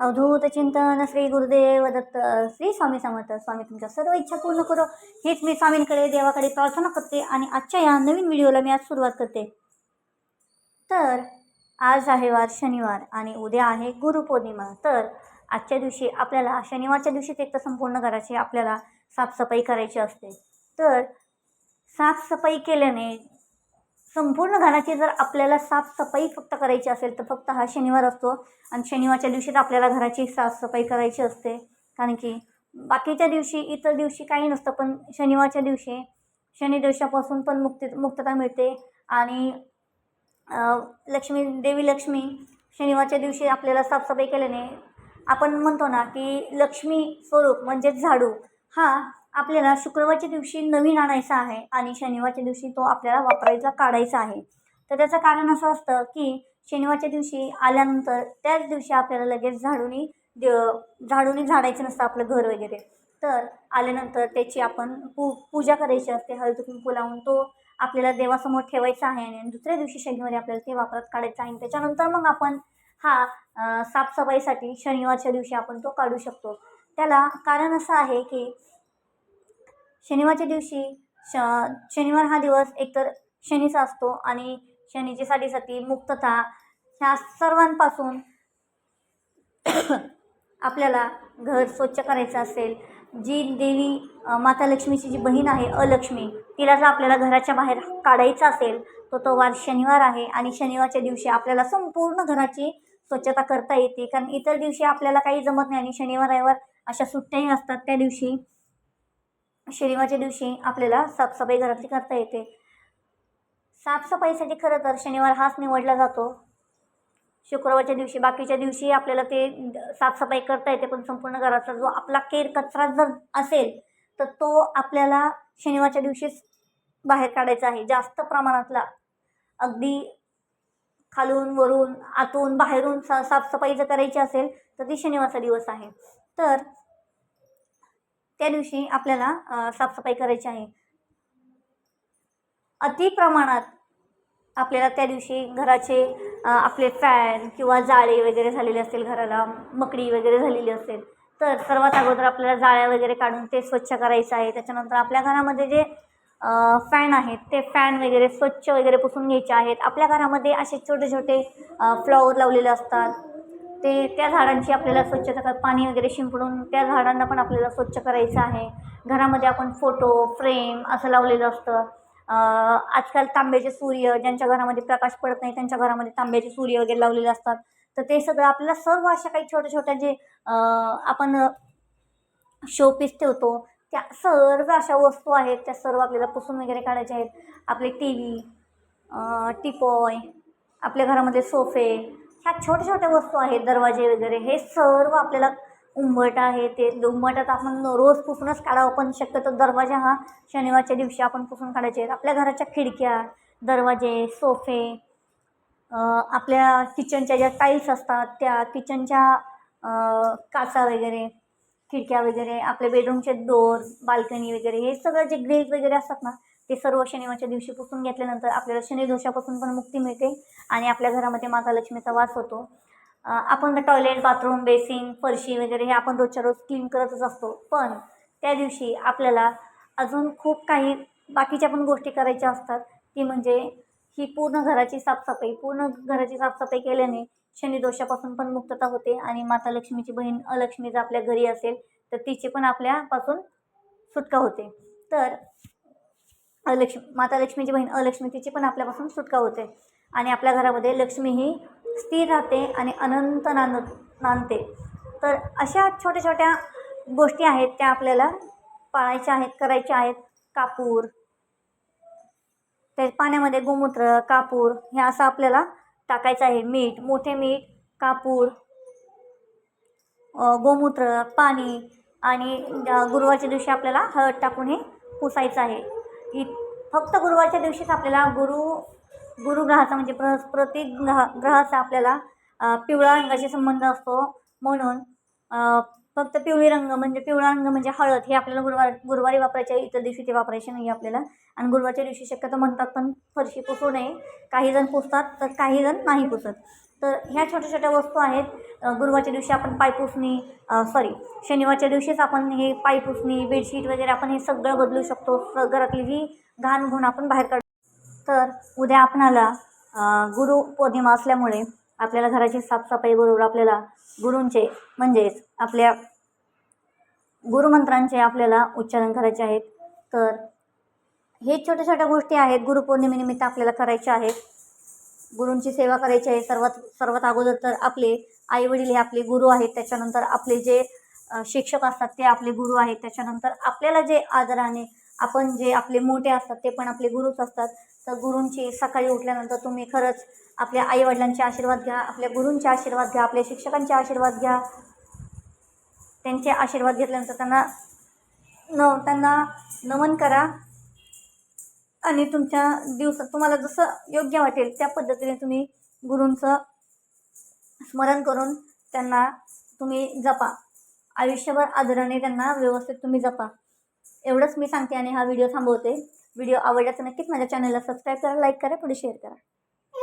अवधूत चिंतन श्री गुरुदेव दत्त श्री स्वामी समर्थ स्वामी तुमच्या सर्व इच्छा पूर्ण करो. हेच मी स्वामींकडे देवाकडे प्रार्थना करते आणि आजच्या या नवीन व्हिडिओला मी आज सुरुवात करते. तर आज आहे वार शनिवार आणि उद्या आहे गुरुपौर्णिमा तर आजच्या दिवशी आपल्याला शनिवारच्या दिवशीच एक तर संपूर्ण घराची आपल्याला साफसफाई करायची असते. तर साफसफाई केल्याने संपूर्ण घराची जर आपल्याला साफसफाई फक्त करायची असेल तर फक्त हा शनिवार असतो. आणि शनिवारच्या दिवशीच आपल्याला घराची साफसफाई करायची असते. कारण की बाकीच्या दिवशी इतर दिवशी काही नसतं पण शनिवारच्या दिवशी शनी दिवसापासून पण मुक्ती मुक्तता मिळते. आणि लक्ष्मी देवी लक्ष्मी शनिवारच्या दिवशी आपल्याला साफसफाई केल्याने आपण म्हणतो ना की लक्ष्मी स्वरूप म्हणजेच झाडू हा आपल्याला शुक्रवारच्या दिवशी नवीन आणायचा आहे आणि शनिवारच्या दिवशी तो आपल्याला वापरायचा काढायचा आहे. तर त्याचं कारण असं असतं की शनिवारच्या दिवशी आल्यानंतर त्याच दिवशी आपल्याला लगेच झाडूनी द- झाडूनी झाडायचं नसतं आपलं घर वगैरे. तर आल्यानंतर त्याची आपण पू पूजा करायची असते हळदी कुंकू लावून तो आपल्याला देवासमोर ठेवायचा आहे आणि दुसऱ्या दिवशी शनिवारी आपल्याला ते वापरात काढायचं आहे. आणि त्याच्यानंतर मग आपण हा साफसफाईसाठी शनिवारच्या दिवशी आपण तो काढू शकतो. त्याला कारण असं आहे की शनिवारच्या दिवशी श शनिवार हा दिवस एकतर शनीचा असतो आणि शनीची साडीसाठी मुक्तता ह्या सर्वांपासून आपल्याला घर स्वच्छ करायचं असेल. जी देवी माता लक्ष्मीची जी बहीण आहे अलक्ष्मी तिला जर आपल्याला घराच्या बाहेर काढायचं असेल तो तो वार शनिवार आहे आणि शनिवारच्या दिवशी आपल्याला संपूर्ण घराची स्वच्छता करता येते. कारण इतर दिवशी आपल्याला काही जमत नाही आणि शनिवार रविवार अशा सुट्ट्याही असतात. त्या दिवशी शनिवारच्या दिवशी आपल्याला साफसफाई घरातली करता येते. साफसफाईसाठी खरं तर शनिवार हाच निवडला जातो. शुक्रवारच्या दिवशी बाकीच्या दिवशी आपल्याला ते साफसफाई करता येते पण संपूर्ण घराचा जो आपला केर कचरा जर असेल तर तो आपल्याला शनिवारच्या दिवशीच बाहेर काढायचा आहे जास्त प्रमाणातला. अगदी खालून वरून आतून बाहेरून सा साफसफाई जर करायची असेल तर ती शनिवारचा दिवस आहे. तर त्या दिवशी आपल्याला साफसफाई करायची आहे. अति प्रमाणात आपल्याला त्या दिवशी घराचे आपले फॅन किंवा जाळे वगैरे झालेले असतील घराला मकडी वगैरे झालेली असेल तर सर्वात अगोदर आपल्याला जाळ्या वगैरे काढून ते स्वच्छ करायचं आहे. त्याच्यानंतर आपल्या घरामध्ये जे फॅन आहेत ते फॅन वगैरे स्वच्छ वगैरे पुसून घ्यायचे आहेत. आपल्या घरामध्ये असे छोटे छोटे फ्लॉवर लावलेले असतात. ते त्या झाडांची आपल्याला स्वच्छता कर पाणी वगैरे शिंपडून त्या झाडांना पण आपल्याला स्वच्छ करायचं आहे. घरामध्ये आपण फोटो फ्रेम असं लावलेलं असतं. आजकाल तांब्याचे सूर्य ज्यांच्या घरामध्ये प्रकाश पडत नाही त्यांच्या घरामध्ये तांब्याचे सूर्य वगैरे लावलेले असतात. तर ते सगळं आपल्याला सर्व अशा काही छोट्या छोट्या जे आपण शोपीस ठेवतो त्या सर्व अशा वस्तू आहेत त्या सर्व आपल्याला पुसून वगैरे काढायच्या आहेत. आपले टी व्ही टिपॉय आपल्या घरामध्ये सोफे ह्या छोट्या छोट्या वस्तू आहेत दरवाजे वगैरे. हे सर्व आपल्याला उंबट आहे. ते उंबटात आपण रोज पुसूनच काढावं पण शक्यतो दरवाजा हा शनिवारच्या दिवशी आपण पुसून काढायचे. आहेत आपल्या घराच्या खिडक्या दरवाजे सोफे आपल्या किचनच्या ज्या टाईल्स असतात त्या किचनच्या काचा वगैरे खिडक्या वगैरे आपल्या बेडरूमचे डोर बाल्कनी वगैरे हे सगळं जे ग्रेज वगैरे असतात ना ते सर्व शनिवारच्या दिवशी पुसून घेतल्यानंतर आपल्याला शनिदोषापासून पण मुक्ती मिळते आणि आपल्या घरामध्ये माता लक्ष्मीचा वास होतो. आपण टॉयलेट बाथरूम बेसिन फरशी वगैरे हे आपण रोजच्या रोज क्लीन करतच असतो. पण त्या दिवशी आपल्याला अजून खूप काही बाकीच्या पण गोष्टी करायच्या असतात. ती म्हणजे ही पूर्ण घराची साफसफाई पूर्ण घराची साफसफाई केल्याने शनिदोषापासून पण मुक्तता होते आणि माता लक्ष्मीची बहीण अलक्ष्मी जर आपल्या घरी असेल तर तिची पण आपल्यापासून सुटका होते. तर अलक्ष्मी माता लक्ष्मीची बहीण अलक्ष्मी तिची पण आपल्यापासून सुटका होते. आणि आपल्या घरामध्ये लक्ष्मी ही स्थिर राहते आणि अनंत नान नांदते तर अशा छोट्या छोट्या गोष्टी आहेत त्या आपल्याला पाळायच्या आहेत करायच्या आहेत. कापूर त्या पाण्यामध्ये गोमूत्र कापूर हे असं आपल्याला टाकायचं आहे. मीठ मोठे मीठ कापूर गोमूत्र पाणी आणि गुरुवारच्या दिवशी आपल्याला हळद टाकून हे पुसायचं आहे. इ फक्त गुरुवारच्या दिवशीच आपल्याला गुरु गुरुग्रहाचा म्हणजे बृहस्पती ग्रह ग्रहाचा आपल्याला पिवळा रंगाशी संबंध असतो. म्हणून फक्त पिवळी रंग म्हणजे पिवळा रंग म्हणजे हळद हे आपल्याला गुरुवार गुरुवारी वापरायचे आहे. इतर दिवशी ते वापरायचे नाही आपल्याला. आणि गुरुवारच्या दिवशी शक्यतो म्हणतात पण फरशी पुसू नये. काही जण पुसतात तर काही जण नाही पुसत. तर ह्या छोट्या छोट्या वस्तू आहेत. गुरुवारच्या दिवशी आपण पायपुसणी सॉरी शनिवारच्या दिवशीच आपण हे पायपुसणी बेडशीट वगैरे आपण हे सगळं बदलू शकतो. स- घरातली जी घाण गुण आपण बाहेर काढू तर उद्या आपणाला गुरु गुरुपौर्णिमा असल्यामुळे आपल्याला घराची साफसफाई बरोबर आपल्याला गुरूंचे म्हणजेच आपल्या गुरुमंत्रांचे आपल्याला उच्चारण करायचे आहेत. तर हे छोट्या छोट्या गोष्टी आहेत. गुरुपौर्णिमेनिमित्त आपल्याला करायच्या आहेत. गुरूंची सेवा करायची आहे. सर्वात सर्वात अगोदर तर आपले आईवडील हे आपले गुरु आहेत. त्याच्यानंतर आपले जे शिक्षक असतात ते आपले गुरु आहेत. त्याच्यानंतर आपल्याला जे आदराने आपण जे आपले मोठे असतात ते पण आपले गुरुच असतात. तर गुरूंची सकाळी उठल्यानंतर तुम्ही खरंच आपल्या आईवडिलांचे आशीर्वाद घ्या. आपल्या गुरूंचे आशीर्वाद घ्या. आपल्या शिक्षकांचे आशीर्वाद घ्या. त्यांचे आशीर्वाद घेतल्यानंतर त्यांना न त्यांना नमन करा. आणि तुमच्या दिवसात तुम्हाला जसं योग्य वाटेल त्या पद्धतीने तुम्ही गुरूंचं स्मरण करून त्यांना तुम्ही जपा. आयुष्यभर आदराने त्यांना व्यवस्थित तुम्ही जपा. एवढंच मी सांगते आणि हा व्हिडिओ थांबवते. व्हिडिओ आवडला तर नक्कीच माझ्या चॅनलला सबस्क्राईब करा लाईक करा पुढे शेअर करा.